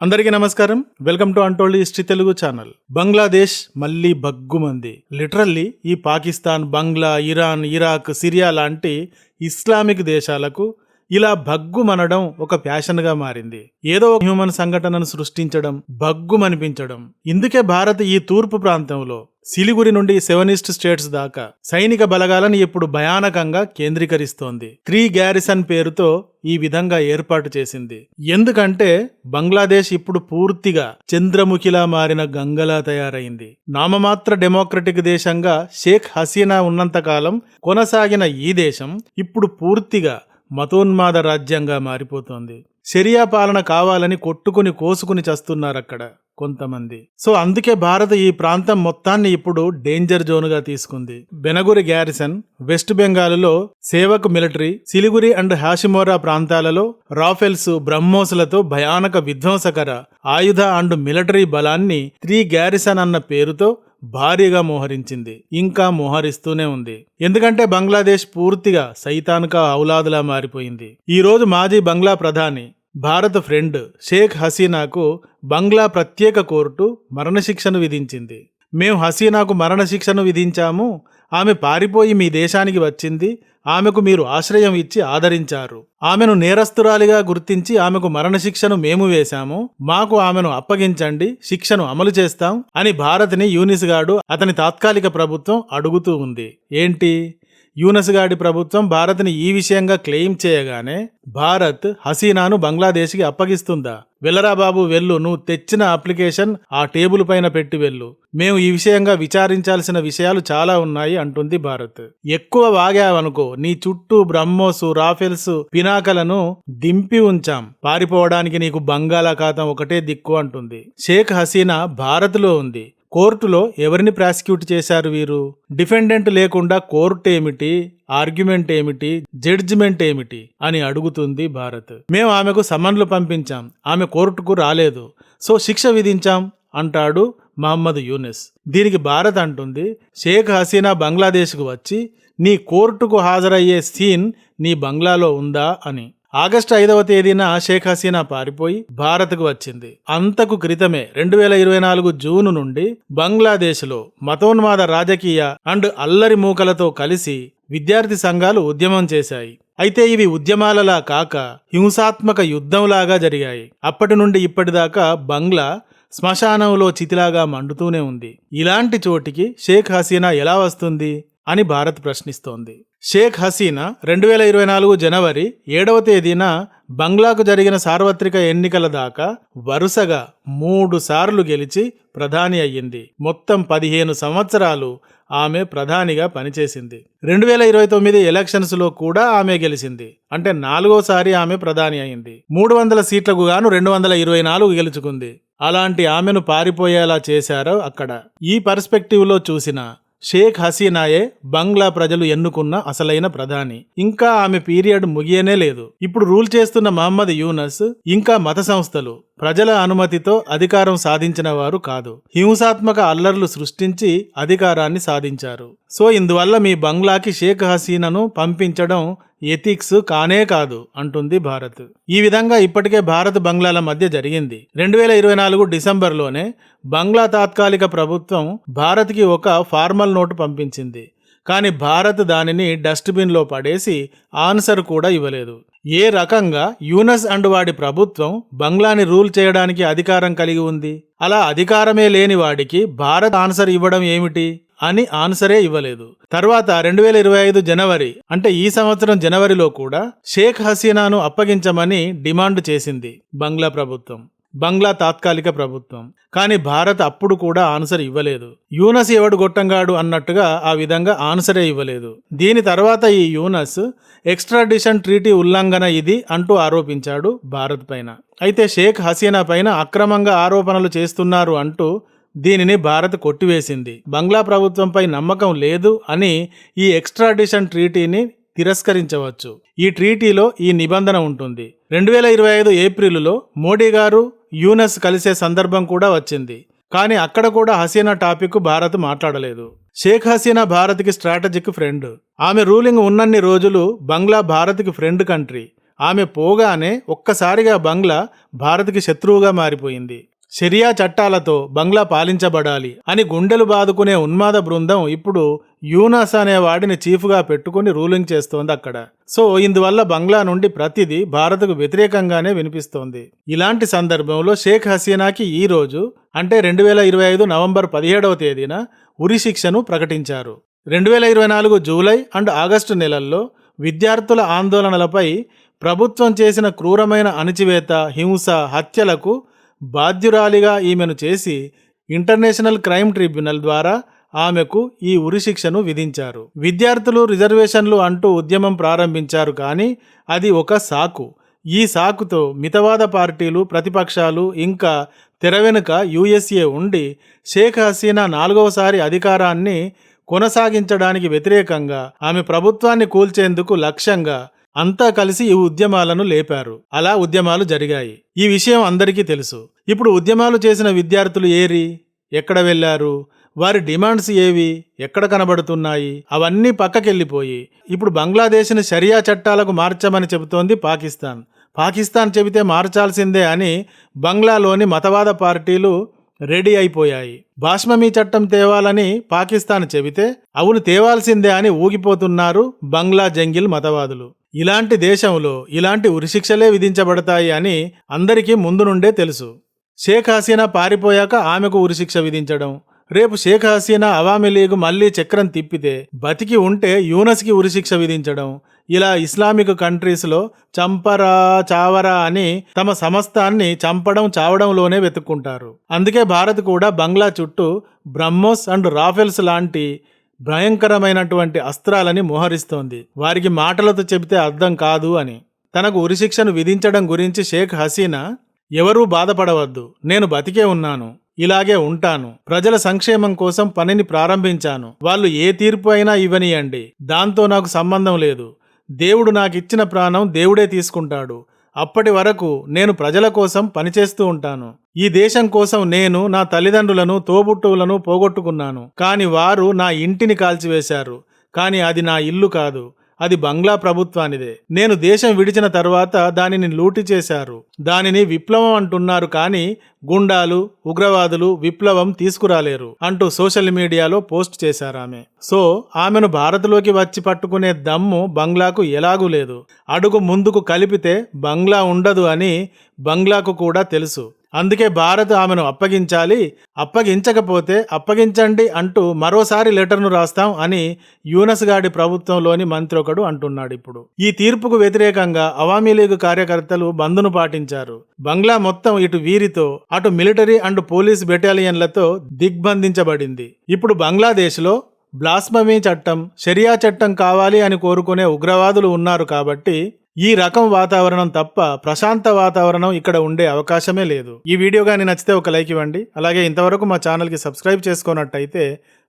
అందరికీ నమస్కారం. Welcome to untold history Telugu channel. Bangladesh మళ్ళీ బగ్గుమంది లిటరల్లీ ఈ Pakistan Bangla Iran Iraq Syria లాంటి ఇస్లామిక్ దేశాలకు ఇలా భగ్గుమనడం ఒక ప్యాషన్గా మారింది. ఏదో ఒక హ్యూమన్ సంఘటనను సృష్టించడం భగ్గుమనిపించడం. ఇందుకే భారత్ ఈ తూర్పు ప్రాంతంలో సిలిగురి నుండి సెవెనిస్ట్ స్టేట్స్ దాకా సైనిక బలగాలను ఇప్పుడు భయానకంగా కేంద్రీకరిస్తోంది. త్రీ గ్యారిసన్ పేరుతో ఈ విధంగా ఏర్పాటు చేసింది. ఎందుకంటే బంగ్లాదేశ్ ఇప్పుడు పూర్తిగా చంద్రముఖిలా మారిన గంగలా తయారైంది. నామమాత్ర డెమోక్రటిక్ దేశంగా షేక్ హసీనా ఉన్నంతకాలం కొనసాగిన ఈ దేశం ఇప్పుడు పూర్తిగా మతోన్మాద రాజ్యంగా మారిపోతోంది. షరియా పాలన కావాలని కొట్టుకుని కోసుకుని చస్తున్నారక్కడ కొంతమంది. సో అందుకే భారత్ ఈ ప్రాంతం మొత్తాన్ని ఇప్పుడు డేంజర్ జోన్గా తీసుకుంది. బెనగురి గ్యారిసన్ వెస్ట్ బెంగాల్లో సేవక్ మిలిటరీ సిలిగురి అండ్ హాషిమోరా ప్రాంతాలలో రాఫెల్స్ బ్రహ్మోసులతో భయానక విధ్వంసకర ఆయుధ అండ్ మిలిటరీ బలాన్ని త్రీ గ్యారిసన్ అన్న పేరుతో భారీగా మోహరించింది. ఇంకా మోహరిస్తూనే ఉంది. ఎందుకంటే బంగ్లాదేశ్ పూర్తిగా సైతాన్కా ఔలాదులా మారిపోయింది. ఈ రోజు మాజీ బంగ్లా ప్రధాని భారత ఫ్రెండ్ షేక్ హసీనాకు బంగ్లా ప్రత్యేక కోర్టు మరణశిక్షను విధించింది. మేము హసీనాకు మరణశిక్షను విధించాము ఆమె పారిపోయి మీ దేశానికి వచ్చింది. ఆమెకు మీరు ఆశ్రయం ఇచ్చి ఆదరించారు. ఆమెను నేరస్తురాలిగా గుర్తించి ఆమెకు మరణశిక్షను మేము వేశాము. మాకు ఆమెను అప్పగించండి. శిక్షను అమలు చేస్తాం అని భారత్ని యూనిస్ గాడు అతని తాత్కాలిక ప్రభుత్వం అడుగుతూ ఉంది. ఏంటి? యూనస్ గాడి ప్రభుత్వం భారత్ని ఈ విషయంగా క్లెయిమ్ చేయగానే భారత్ హసీనాను బంగ్లాదేశ్కి అప్పగిస్తుందా? వెళ్ళరా బాబు వెళ్ళు. నువ్వు తెచ్చిన అప్లికేషన్ ఆ టేబుల్ పైన పెట్టి వెళ్ళు. మేము ఈ విషయంగా విచారించాల్సిన విషయాలు చాలా ఉన్నాయి అంటుంది భారత్. ఎక్కువ వాగావనుకో నీ చుట్టూ బ్రహ్మోసు రాఫెల్స్ పినాకలను దింపి ఉంచాం. పారిపోవడానికి నీకు బంగాళాఖాతం ఒకటే దిక్కు అంటుంది. షేక్ హసీనా భారత్లో ఉంది. కోర్టులో ఎవరిని ప్రాసిక్యూట్ చేశారు వీరు? డిఫెండెంట్ లేకుండా కోర్టు ఏమిటి? ఆర్గ్యుమెంట్ ఏమిటి? జడ్జిమెంట్ ఏమిటి? అని అడుగుతుంది భారత్. మేము ఆమెకు సమన్లు పంపించాం. ఆమె కోర్టుకు రాలేదు. సో శిక్ష విధించాం అంటాడు మహమ్మద్ యూనిస్. దీనికి భారత్ అంటుంది షేక్ హసీనా బంగ్లాదేశ్కు వచ్చి నీ కోర్టుకు హాజరయ్యే సీన్ నీ బంగ్లాలో ఉందా అని. ఆగస్టు ఐదవ తేదీన షేక్ హసీనా పారిపోయి భారత్కు వచ్చింది. అంతకు క్రితమే రెండు వేల ఇరవై నాలుగు జూను నుండి బంగ్లాదేశ్లో మతోన్మాద రాజకీయ అండ్ అల్లరి మూకలతో కలిసి విద్యార్థి సంఘాలు ఉద్యమం చేశాయి. అయితే ఇవి ఉద్యమాలలా కాక హింసాత్మక యుద్ధంలాగా జరిగాయి. అప్పటి నుండి ఇప్పటిదాకా బంగ్లా శ్మశానంలో చితిలాగా మండుతూనే ఉంది. ఇలాంటి చోటికి షేక్ హసీనా ఎలా వస్తుంది అని భారత్ ప్రశ్నిస్తోంది. షేక్ హసీనా రెండు వేల ఇరవై నాలుగు జనవరి ఏడవ తేదీన బంగ్లాకు జరిగిన సార్వత్రిక ఎన్నికల దాకా వరుసగా మూడు సార్లు గెలిచి ప్రధాని అయ్యింది. మొత్తం పదిహేను సంవత్సరాలు ఆమె ప్రధానిగా పనిచేసింది. రెండు వేల ఇరవై తొమ్మిది ఎలక్షన్స్లో కూడా ఆమె గెలిచింది. అంటే నాలుగోసారి ఆమె ప్రధాని అయింది మూడు వందల సీట్లకు గాను రెండు వందల ఇరవై నాలుగు గెలుచుకుంది. అలాంటి ఆమెను పారిపోయేలా చేశారో అక్కడ. ఈ పర్స్పెక్టివ్లో చూసిన షేక్ హసీనాయే బంగ్లా ప్రజలు ఎన్నుకున్న అసలైన ప్రధాని. ఇంకా ఆమె పీరియడ్ ముగియనే లేదు. ఇప్పుడు రూల్ చేస్తున్న మహమ్మద్ యూనస్ ఇంకా మత సంస్థలు ప్రజల అనుమతితో అధికారం సాధించిన వారు కాదు. హింసాత్మక అల్లర్లు సృష్టించి అధికారాన్ని సాధించారు. సో ఇందువల్ల మీ బంగ్లాకి షేక్ హసీనాను పంపించడం ఎథిక్స్ కానే కాదు అంటుంది భారత్. ఈ విధంగా ఇప్పటికే భారత్ బంగ్లాల మధ్య జరిగింది. రెండు వేల ఇరవై నాలుగు డిసెంబర్లోనే బంగ్లా తాత్కాలిక ప్రభుత్వం భారత్కి ఒక ఫార్మల్ నోటు పంపించింది. కానీ భారత్ దానిని డస్ట్బిన్లో పడేసి ఆన్సర్ కూడా ఇవ్వలేదు. ఏ రకంగా యూనస్ అండ్ వాడి ప్రభుత్వం బంగ్లాని రూల్ చేయడానికి అధికారం కలిగి ఉంది? అలా అధికారమే లేని వాడికి భారత్ ఆన్సర్ ఇవ్వడం ఏమిటి? అని ఆన్సరే ఇవ్వలేదు. తర్వాత రెండు వేల ఇరవై ఐదు జనవరి అంటే ఈ సంవత్సరం జనవరిలో కూడా షేక్ హసీనాను అప్పగించమని డిమాండ్ చేసింది బంగ్లా ప్రభుత్వం. బంగ్లా తాత్కాలిక ప్రభుత్వం. కానీ భారత్ అప్పుడు కూడా ఆన్సర్ ఇవ్వలేదు. యూనస్ ఎవడు గొట్టంగాడు అన్నట్టుగా ఆ విధంగా ఆన్సరే ఇవ్వలేదు. దీని తర్వాత ఈ యూనస్ ఎక్స్ట్రాడిషన్ ట్రీటీ ఉల్లంఘన ఇది అంటూ ఆరోపించాడు భారత్ పైన. అయితే షేక్ హసీనా పైన అక్రమంగా ఆరోపణలు చేస్తున్నారు అంటూ దీనిని భారత్ కొట్టివేసింది. బంగ్లా ప్రభుత్వంపై నమ్మకం లేదు అని ఈ ఎక్స్ట్రాడిషన్ ట్రీటీని తిరస్కరించవచ్చు. ఈ ట్రీటీలో ఈ నిబంధన ఉంటుంది. రెండు వేల ఇరవై ఐదు ఏప్రిల్లో మోడీ గారు యూనస్ కలిసే సందర్భం కూడా వచ్చింది. కానీ అక్కడ కూడా హసీనా టాపిక్ భారత్ మాట్లాడలేదు. షేక్ హసీనా భారత్కి స్ట్రాటజిక్ ఫ్రెండ్. ఆమె రూలింగ్ ఉన్నన్ని రోజులు బంగ్లా భారత్కి ఫ్రెండ్ కంట్రీ. ఆమె పోగానే ఒక్కసారిగా బంగ్లా భారత్కి శత్రువుగా మారిపోయింది. షరియా చట్టాలతో బంగ్లా పాలించబడాలి అని గుండెలు బాదుకునే ఉన్మాద బృందం ఇప్పుడు యూనాస్ అనే వాడిని చీఫ్గా పెట్టుకుని రూలింగ్ చేస్తోంది అక్కడ. సో ఇందువల్ల బంగ్లా నుండి ప్రతిదీ భారత్కు వ్యతిరేకంగానే వినిపిస్తోంది. ఇలాంటి సందర్భంలో షేక్ హసీనాకి ఈ రోజు అంటే రెండు వేల ఇరవై ఐదు నవంబర్ పదిహేడవ తేదీన ఉరి శిక్షను ప్రకటించారు. రెండు వేల ఇరవై నాలుగు జూలై అండ్ ఆగస్టు నెలల్లో విద్యార్థుల ఆందోళనలపై ప్రభుత్వం చేసిన క్రూరమైన అణిచివేత హింస హత్యలకు బాధ్యురాలిగా ఈమెను చేసి ఇంటర్నేషనల్ క్రైమ్ ట్రిబ్యునల్ ద్వారా ఆమెకు ఈ ఉరిశిక్షను విధించారు. విద్యార్థులు రిజర్వేషన్లు అంటూ ఉద్యమం ప్రారంభించారు కానీ అది ఒక సాకు. ఈ సాకుతో మితవాద పార్టీలు ప్రతిపక్షాలు ఇంకా తెర వెనుక యుఎస్ఏ ఉండి షేక్ హసీనా నాలుగవసారి అధికారాన్ని కొనసాగించడానికి వ్యతిరేకంగా ఆమె ప్రభుత్వాన్ని కూల్చేందుకు లక్ష్యంగా అంతా కలిసి ఈ ఉద్యమాలను లేపారు. అలా ఉద్యమాలు జరిగాయి. ఈ విషయం అందరికీ తెలుసు. ఇప్పుడు ఉద్యమాలు చేసిన విద్యార్థులు ఏరి? ఎక్కడ వెళ్ళారు? వారి డిమాండ్స్ ఏవి? ఎక్కడ కనబడుతున్నాయి? అవన్నీ పక్కకెళ్ళిపోయి ఇప్పుడు బంగ్లాదేశ్ని షరియా చట్టాలకు మార్చమని చెబుతోంది పాకిస్తాన్. పాకిస్తాన్ చెబితే మార్చాల్సిందే అని బంగ్లాలోని మతవాద పార్టీలు రెడీ అయిపోయాయి. భాష్మమీ చట్టం తేవాలని పాకిస్తాన్ చెబితే అవును తేవాల్సిందే అని ఊగిపోతున్నారు బంగ్లా జంగిల్ మతవాదులు. ఇలాంటి దేశంలో ఇలాంటి ఉరిశిక్షలే విధించబడతాయి అని అందరికీ ముందు నుండే తెలుసు. షేక్ హసీనా పారిపోయాక ఆమెకు ఉరిశిక్ష విధించడం. రేపు షేక్ హసీనా అవామీ లీగ్ మళ్ళీ చక్రం తిప్పితే బతికి ఉంటే యూనస్కి ఉరిశిక్ష విధించడం. ఇలా ఇస్లామిక్ కంట్రీస్లో చంపరా చావరా అని తమ సమస్తాన్ని చంపడం చావడంలోనే వెతుక్కుంటారు. అందుకే భారత్ కూడా బంగ్లా చుట్టూ బ్రహ్మోస్ అండ్ రాఫెల్స్ లాంటి భయంకరమైనటువంటి అస్త్రాలని మోహరిస్తోంది. వారికి మాటలతో చెబితే అర్థం కాదు అని. తనకు ఉరిశిక్షను విధించడం గురించి షేక్ హసీనా ఎవరూ బాధపడవద్దు. నేను బతికే ఉన్నాను. ఇలాగే ఉంటాను. ప్రజల సంక్షేమం కోసం పనిని ప్రారంభించాను. వాళ్ళు ఏ తీర్పు అయినా ఇవ్వనియండి. దాంతో నాకు సంబంధం లేదు. దేవుడు నాకిచ్చిన ప్రాణం దేవుడే తీసుకుంటాడు. అప్పటి వరకు నేను ప్రజల కోసం పనిచేస్తూ ఉంటాను. ఈ దేశం కోసం నేను నా తల్లిదండ్రులను తోబుట్టువులను పోగొట్టుకున్నాను. కాని వారు నా ఇంటిని కాల్చివేశారు. కానీ అది నా ఇల్లు కాదు. అది బంగ్లా ప్రభుత్వానిదే. నేను దేశం విడిచిన తర్వాత దానిని లూటి చేశారు. దానిని విప్లవం అంటున్నారు కానీ గుండాలు ఉగ్రవాదులు విప్లవం తీసుకురాలేరు అంటూ సోషల్ మీడియాలో పోస్ట్ చేశారామె. ఆమె సో ఆమెను భారత్లోకి వచ్చి పట్టుకునే దమ్ము బంగ్లాకు ఎలాగూ లేదు. అడుగు ముందుకు కలిపితే బంగ్లా ఉండదు అని బంగ్లాకు కూడా తెలుసు. అందుకే భారత్ ఆమెను అప్పగించాలి. అప్పగించకపోతే అప్పగించండి అంటూ మరోసారి లెటర్ను రాస్తాం అని యూనస్ గాడి ప్రభుత్వంలోని మంత్రి ఒకడు అంటున్నాడు ఇప్పుడు. ఈ తీర్పుకు వ్యతిరేకంగా అవామీ లీగ్ కార్యకర్తలు బంద్ను పాటించారు. బంగ్లా మొత్తం ఇటు వీరితో అటు మిలిటరీ అండ్ పోలీస్ బెటాలియన్లతో దిగ్బంధించబడింది. ఇప్పుడు బంగ్లాదేశ్లో బ్లాస్మమీ చట్టం షరియా చట్టం కావాలి అని కోరుకునే ఉగ్రవాదులు ఉన్నారు కాబట్టి ఈ రకం వాతావరణం తప్ప ప్రశాంత వాతావరణం ఇక్కడ ఉండే అవకాశమే లేదు. ఈ వీడియో కానీ నచ్చితే ఒక లైక్ ఇవ్వండి. అలాగే ఇంతవరకు మా ఛానల్కి సబ్స్క్రైబ్ చేసుకున్నట్టయితే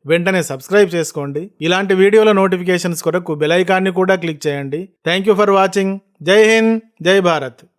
వెంటనే సబ్స్క్రైబ్ చేసుకోండి. ఇలాంటి వీడియోల నోటిఫికేషన్స్ కొరకు బెలైకాన్ని కూడా క్లిక్ చేయండి. Thank you for watching. జై హింద్. జై భారత్.